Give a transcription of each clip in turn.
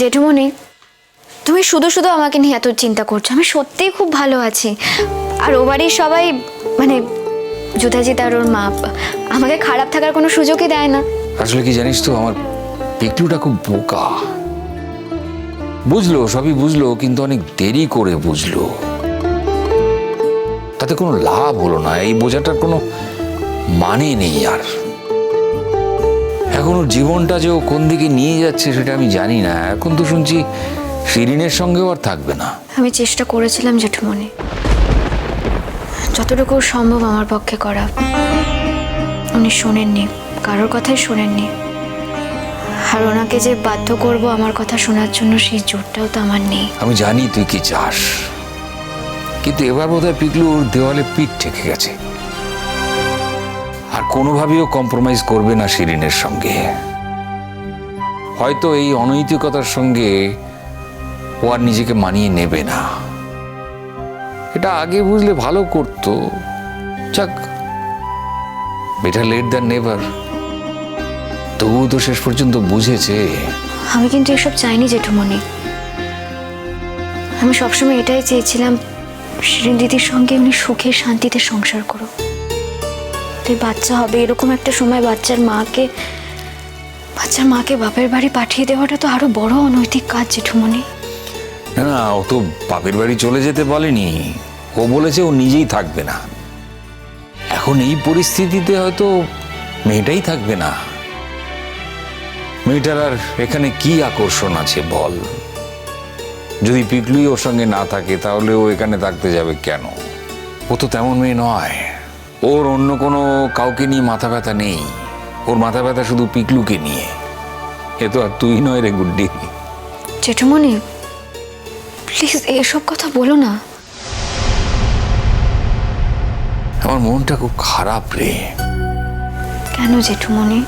জেঠুমণি, তুমি শুধু শুধু আমাকে নিয়ে এত চিন্তা করছ। আমি সত্যিই খুব ভালো আছি। আর ও বাড়ির সবাই মানে যুধাজিৎ আর ওর মা, আমাকে খারাপ থাকার কোনো সুযোগই দেয় না। আসলে কি জানিস তো, আমার পিকলুটা খুব বোকা। বুঝলো, সবই বুঝলো, কিন্তু অনেক দেরি করে বুঝলো। তাতে কোনো লাভ হলো না। এই বোঝাটার কোনো মানে নেই আর। এখন ওর জীবনটা যে ও কোন দিকে নিয়ে যাচ্ছে সেটা আমি জানি না। এখন তো শুনছি শিরিনের সঙ্গেও আর থাকবে না। আমি চেষ্টা করেছিলাম জেঠুমণি। যতটুকু সম্ভব আমার পক্ষে করা। উনি শোনেননি কারোর কথাই শোনেননি। আর ওনাকে যে বাধ্য করব আমার কথা শোনার জন্য সেই জোরটাও তো আমার নেই। আমি জানি তুই কি চাস। কিন্তু এবার বোধহয় পিকলুর দেওয়ালে পিঠ ঠেকে গেছে। আর কোনোভাবেও কম্প্রোমাইজ করবে না শিরিনের সঙ্গে। হয়তো এই অনৈতিকতার সঙ্গে ও আর নিজেকে মানিয়ে নেবে না। এটা আগে বুঝলে ভালো করতো। যাক বেটার লেট দ্যান নেভার তবুও তো শেষ পর্যন্ত বুঝেছে। আমি কিন্তু এসব চাইনি, জেঠুমণি। আমি সবসময় এটাই চেয়েছিলাম, শিরিন দিদির সঙ্গে উনি সুখে শান্তিতে সংসার করো তুই বাচ্চা হবে, এরকম একটা সময় বাচ্চার মাকে বাচ্চার মাকে বাপের বাড়ি পাঠিয়ে দেওয়াটা তো আরও বড় অনৈতিক কাজ, জেঠুমণি। না না, ও তো বাপের বাড়ি চলে যেতে বলেনি। ও বলেছে ও নিজেই থাকবে না। এখন এই পরিস্থিতিতে হয়তো মেয়েটাই থাকবে না। মেয়েটার আর এখানে কি আকর্ষণ আছে বল? যদি পিকলুই ওর সঙ্গে না থাকে, তাহলে ও এখানে থাকতে যাবে কেন? ও তো তেমন মেয়ে নয়। ওর অন্য কোনো কাউকে নিয়ে মাথা ব্যথা নেই। ওর মাথা ব্যথা শুধু পিকলুকে নিয়ে। এ তো আর তুই নয় রে গুড্ডি। জেঠুমণি প্লিজ এসব কথা বলো না। আমার মনটা খুব খারাপ রে। কেন জেঠুমণি?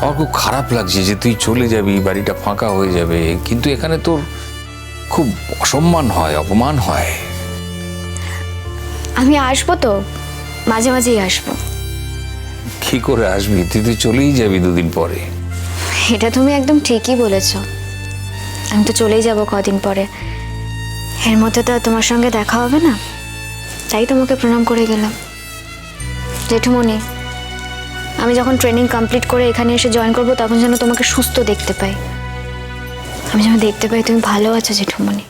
আমার খুব খারাপ লাগছে যে তুই চলে যাবি বাড়িটা ফাঁকা হয়ে যাবে। কিন্তু এখানে তোর খুব অসম্মান হয় অপমান হয়। আমি আসব তো? মাঝে মাঝেই আসব। কি করে আসবি? তুই তো চলেই যাবি দুদিন পরে। এটা তুমি একদম ঠিকই বলেছ। আমি তো চলেই যাব কদিন পরে। এর মধ্যে তো তোমার সঙ্গে দেখা হবে না। তাই তোমাকে প্রণাম করে গেলাম। জেঠুমণি আমি যখন ট্রেনিং কমপ্লিট করে এখানে এসে জয়েন করব তখন যেন তোমাকে সুস্থ দেখতে পাই। আমি যেন দেখতে পাই তুমি ভালো আছো জেঠুমণি।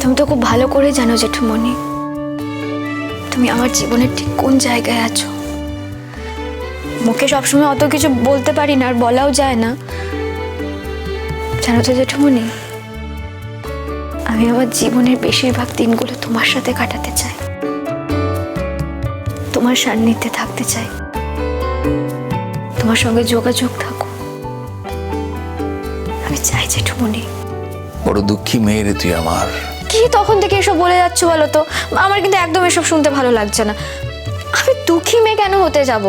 তুমি তো খুব ভালো করে জানো জেঠুমণি। তুমি আমার জীবনের ঠিক কোন জায়গায় আছো? মুখে সবসময় অত কিছু বলতে পারি না, আর বলাও যায় না। জানো তো জেঠুমনি আমি আমার জীবনের বেশিরভাগ দিনগুলো তোমার সাথে কাটাতে চাই। তোমার সান্নিধ্যে থাকতে চাই। তোমার সঙ্গে যোগাযোগ থাকো আমি চাই জেঠুমনি বড় দুঃখী মেয়ে রে তুই আমার। কি তখন থেকে এসব বলে যাচ্ছ বলো তো? আমার কিন্তু একদম এসব শুনতে ভালো লাগছে না। আমি দুঃখী মেয়ে কেন হতে যাব?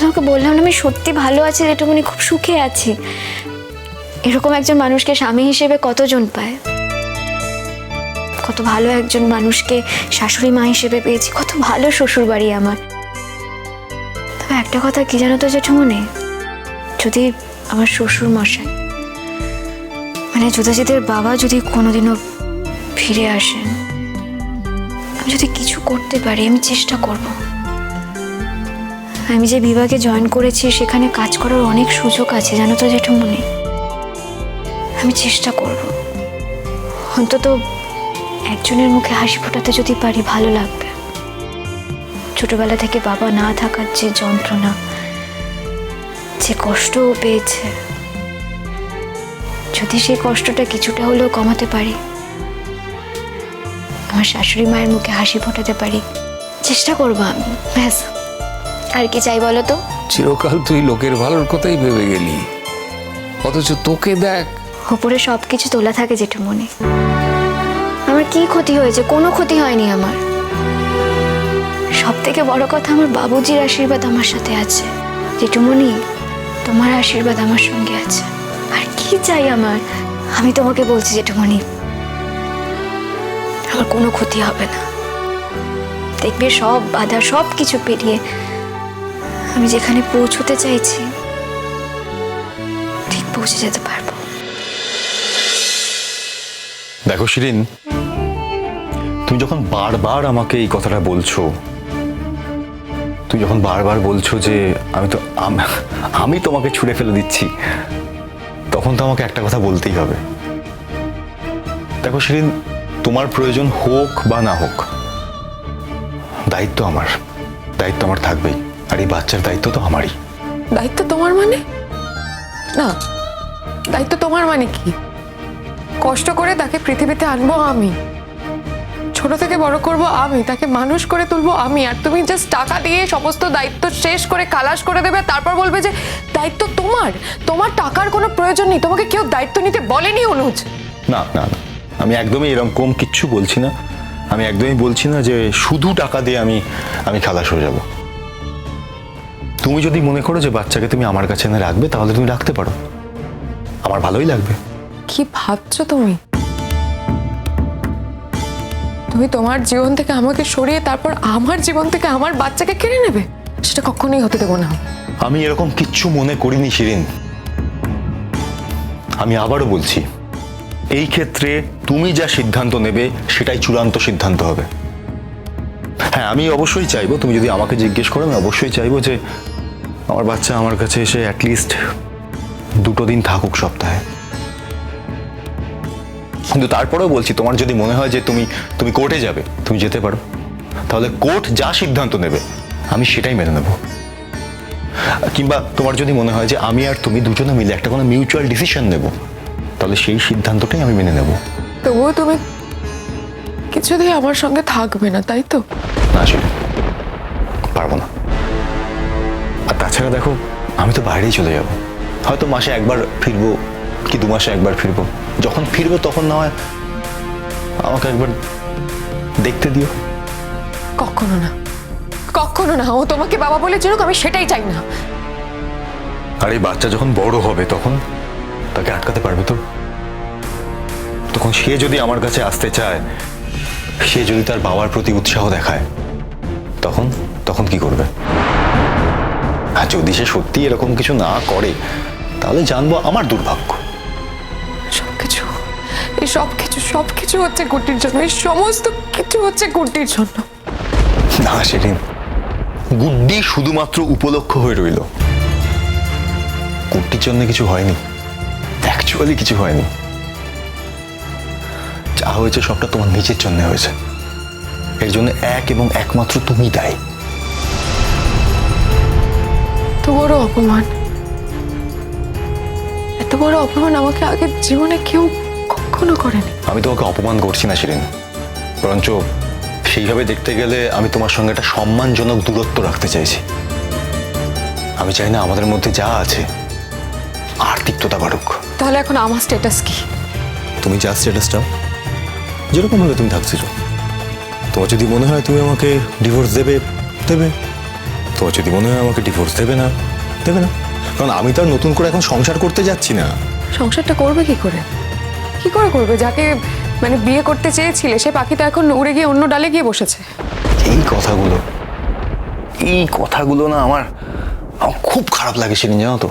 তোমাকে বললাম না, আমি সত্যি ভালো আছি যেটুকুনি খুব সুখে আছি। এরকম একজন মানুষকে স্বামী হিসেবে কতজন পায়? কত ভালো একজন মানুষকে শাশুড়ি মা হিসেবে পেয়েছি, কত ভালো শ্বশুর বাড়ি আমার। তবে একটা কথা কি জানো তো জেঠুমনে? যদি আমার শ্বশুর মশাই মানে যুধাজিতের বাবা যদি কোনোদিনও ফিরে আসেন। আমি যদি কিছু করতে পারি, আমি চেষ্টা করব। আমি যে বিভাগে জয়েন করেছি, সেখানে কাজ করার অনেক সুযোগ আছে, জানো তো জেঠুমনি আমি চেষ্টা করব। অন্তত একজনের মুখে হাসি ফোটাতে যদি পারি, ভালো লাগবে। ছোটবেলা থেকে বাবা না থাকার যে যন্ত্রণা, যে কষ্টও পেয়েছে, যদি সেই কষ্টটা কিছুটা হলেও কমাতে পারি আমার শাশুড়ি মায়ের মুখে হাসি ফোটাতে পারি? চেষ্টা করব আমি ব্যাস। আর কি চাই বলো তো? চিরকাল তুই লোকের ভালোর কথাই ভেবে গেলি। অথচ তোকে দেখ। ওপরে সব কিছু তোলা থাকে জেঠুমনি আমার কি ক্ষতি হয়েছে? কোনো ক্ষতি হয়নি আমার। সব থেকে বড় কথা আমার বাবুজির আশীর্বাদ আমার সাথে আছে। জেঠুমনি তোমার আশীর্বাদ আমার সঙ্গে আছে। আর কি চাই আমার? আমি তোমাকে বলছি জেঠুমনি আমার কোনো ক্ষতি হবে না। দেখবে সব বাধা, সব কিছু পেরিয়ে আমি যেখানে পৌঁছতে চাইছি, ঠিক পৌঁছে যেতে পারব। দেখো শিরিন, তুমি যখন বারবার আমাকে এই কথাটা বলছো, তুমি যখন বারবার বলছো যে আমি তো আমি তোমাকে ছুঁড়ে ফেলে দিচ্ছি, তখন তো আমাকে একটা কথা বলতেই হবে। দেখো শিরিন তোমার প্রয়োজন হোক বা না হোক দায়িত্ব আমার দায়িত্ব আমার থাকবেই আর এই বাচ্চার দায়িত্ব তো আমারই। দায়িত্ব তোমার মানে? না দায়িত্ব তোমার মানে কি? কষ্ট করে তাকে পৃথিবীতে আনব আমি। ছোট থেকে বড় করব আমি তাকে মানুষ করে তুলবো আমি আর তুমি জাস্ট টাকা দিয়ে সমস্ত দায়িত্ব শেষ করে খালাস করে দেবে তারপর বলবে যে দায়িত্ব তোমার তোমার টাকার কোনো প্রয়োজন নেই তোমাকে কেউ দায়িত্ব নিতে বলেনি অনুজ? না না না। আমি একদমই এরকম কম কিচ্ছু বলছি না। আমি একদমই বলছি না যে শুধু টাকা দিয়ে আমি আমি খালাস হয়ে যাব। তুমি যদি মনে করো যে বাচ্চাকে তুমি আমার কাছে এনে রাখবে তাহলে তুমি রাখতে পারো। আমার ভালোই লাগবে। কি ভাবছ তুমি? তুমি তোমার জীবন থেকে আমাকে সরিয়ে তারপর আমার জীবন থেকে আমার বাচ্চাকে কেড়ে নেবে? সেটা কখনোই হতে দেবো না। আমি এরকম কিচ্ছু মনে করিনি শিরিন। আমি আবারও বলছি এই ক্ষেত্রে তুমি যা সিদ্ধান্ত নেবে, সেটাই চূড়ান্ত সিদ্ধান্ত হবে। হ্যাঁ আমি অবশ্যই চাইব, তুমি যদি আমাকে জিজ্ঞেস করো, আমি অবশ্যই চাইব যে আমার বাচ্চা আমার কাছে এসে অ্যাটলিস্ট দুটো দিন থাকুক সপ্তাহে। কিন্তু তারপরেও বলছি, তোমার যদি মনে হয় যে তুমি তুমি কোর্টে যাবে, তুমি যেতে পারো, তাহলে কোর্ট যা সিদ্ধান্ত নেবে, আমি সেটাই মেনে নেব। কিংবা তোমার যদি মনে হয় যে আমি আর তুমি দুজনে মিলে একটা কোনো মিউচুয়াল ডিসিশন নেব তাহলে সেই সিদ্ধান্তটাই আমি মেনে নেব। তবুও তুমি কিছুতেই আমার সঙ্গে থাকবে না তাই তো? না সেটা পারব না। আর তাছাড়া দেখো আমি তো বাইরেই চলে যাব। হয়তো মাসে একবার ফিরবো কি দু মাসে একবার ফিরবো। যখন ফিরবো তখন না হয় আমাকে একবার দেখতে দিও। কখনো না। কখনো না। ও তোমাকে বাবা বলে চিনুক আমি সেটাই চাই না। আর এই বাচ্চা যখন বড় হবে তখন তাকে আটকাতে পারবে তো? তখন সে যদি আমার কাছে আসতে চায় সে যদি তার বাবার প্রতি উৎসাহ দেখায় তখন তখন কি করবে? আর যদি সে সত্যি এরকম কিছু না করে তাহলে জানব আমার দুর্ভাগ্য। সবকিছু এই সব কিছু সব হচ্ছে গুটির জন্য এই সমস্ত কিছু হচ্ছে গুটির জন্য। না সেদিন গুড্ডি শুধুমাত্র উপলক্ষ হয়ে রইল। কুট্টির জন্য কিছু হয়নি। অ্যাকচুয়ালি কিছু হয়নি। যা হয়েছে সবটা তোমার নিজের জন্য হয়েছে। এর জন্য এক এবং একমাত্র তুমি দায়ী। এত বড় অপমান। এত বড় অপমান আমাকে আগে জীবনে কেউ কখনো করেনি। আমি তোমাকে অপমান করছি না শিরিন। বরঞ্চ সেইভাবে দেখতে গেলে আমি তোমার সঙ্গে একটা সম্মানজনক দূরত্ব রাখতে চাইছি। আমি চাই না আমাদের মধ্যে যা আছে আর তিক্ততা বাড়ুক। তাহলে এখন আমার স্ট্যাটাস কি? তুমি যা স্ট্যাটাস চাও যেরকম ভাবে তুমি থাকছো তোমার যদি মনে হয় তুমি আমাকে ডিভোর্স দেবে দেবে। তোমার যদি মনে হয় আমাকে ডিভোর্স দেবে না দেবে না। কারণ আমি তো আর নতুন করে এখন সংসার করতে যাচ্ছি না। সংসারটা করবে কি করে? কি করে করবে? যাকে মানে বিয়ে করতে চেয়েছিলে সে পাখি তো এখন উড়ে গিয়ে অন্য ডালে গিয়ে বসেছে। এই কথাগুলো এই কথাগুলো না আমার আমার খুব খারাপ লাগে সেদিন জানো তো।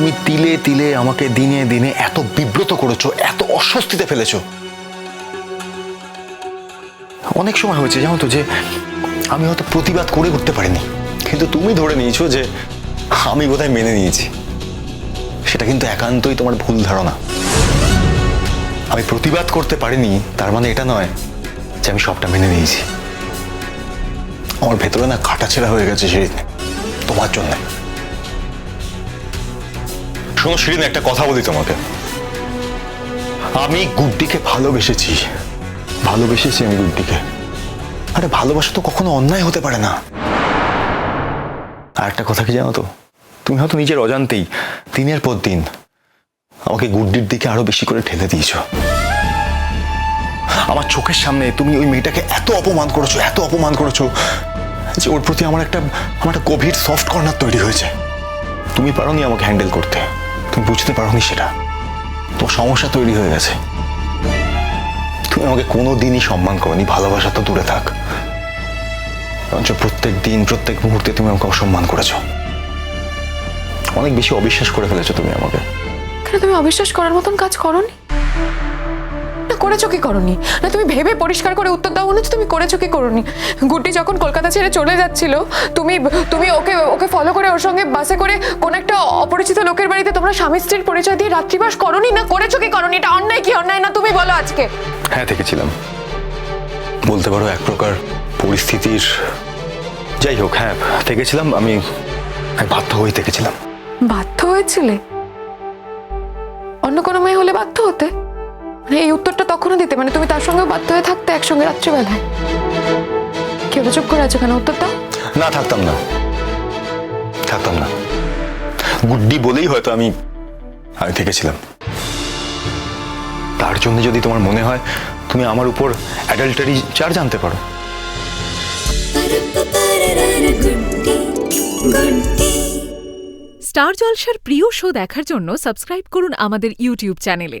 তুমি তিলে তিলে আমাকে দিনে দিনে এত বিব্রত করেছ, এত অস্বস্তিতে ফেলেছো। অনেক সময় হয়েছে, জানো তো, যে আমি হয়তো প্রতিবাদ করে উঠতে পারিনি, কিন্তু তুমি ধরে নিয়েছো যে আমি বোধহয় মেনে নিয়েছি। সেটা কিন্তু একান্তই তোমার ভুল ধারণা। আমি প্রতিবাদ করতে পারিনি, তার মানে এটা নয় যে আমি সবটা মেনে নিয়েছি। আমার ভেতরে না কাটাছেড়া হয়ে গেছে শিরিন তোমার জন্য। শোনো, শিরিন, একটা কথা বলি তোমাকে। আমি গুড্ডিকে ভালোবেসেছি। ভালোবেসেছি আমি গুড্ডিকে। আরে, ভালোবাসা তো কখনো অন্যায় হতে পারে না। আর একটা কথা কি জানো তো? তুমি হয়তো নিজের অজান্তেই দিনের পর দিন আমাকে গুড্ডির দিকে আরও বেশি করে ঠেলে দিয়েছ। আমার চোখের সামনে তুমি ওই মেয়েটাকে এত অপমান করেছ, এত অপমান করেছ যে ওর প্রতি আমার একটা আমার একটা গভীর সফট কর্নার তৈরি হয়েছে। তুমি পারো নি আমাকে হ্যান্ডেল করতে। তুমি বুঝতে পারোনি সেটা। তোমার সমস্যা তৈরি হয়ে গেছে। তুমি আমাকে কোনো দিনই সম্মান করনি, ভালোবাসা তো দূরে থাক। প্রত্যেক দিন, প্রত্যেক মুহূর্তে তুমি আমাকে অসম্মান করেছ। অনেক বেশি অবিশ্বাস করে ফেলেছো তুমি আমাকে। তুমি অবিশ্বাস করার মতন কাজ করনি? করেছ কি করনি? না তুমি ভেবে পরিষ্কার করে উত্তর দাও হচ্ছে তুমি করেছ কি করনি? গুড্ডি যখন কলকাতা ছেড়ে চলে যাচ্ছিল তুমি তুমি ওকে ওকে ফলো করে ওর সঙ্গে বাসে করে কোন একটা অপরিচিত লোকের বাড়িতে তোমরা স্বামী স্ত্রীর পরিচয় দিয়ে রাত্রিবাস করনি? না করেছ কি করনি? এটা অন্যায় কি অন্যায়? না তুমি বলো আজকে। হ্যাঁ থেকেছিলাম বলতে পারো এক প্রকার পরিস্থিতির যাই হোক হ্যাঁ থেকেছিলাম আমি বাধ্য হয়ে থেকেছিলাম বাধ্য হয়েছিলে? অন্য কোনো মেয়ে হলে বাধ্য হতে? মানে এই উত্তরটা তখনও দিতে মানে তুমি তার সঙ্গে বাধ্য হয়ে থাকতে একসঙ্গে রাত্রিবেলায়। কেউ চুপ করে আছো কেন? উত্তর দাও না থাকতাম না। থাকতাম না। গুড্ডি বলেই হয়তো আমি আমি থেকেছিলাম তার জন্য যদি তোমার মনে হয় তুমি আমার উপর অ্যাডাল্টারি চার্জ আনতে পারো। স্টার জলসার প্রিয় শো দেখার জন্য সাবস্ক্রাইব করুন আমাদের ইউটিউব চ্যানেলে।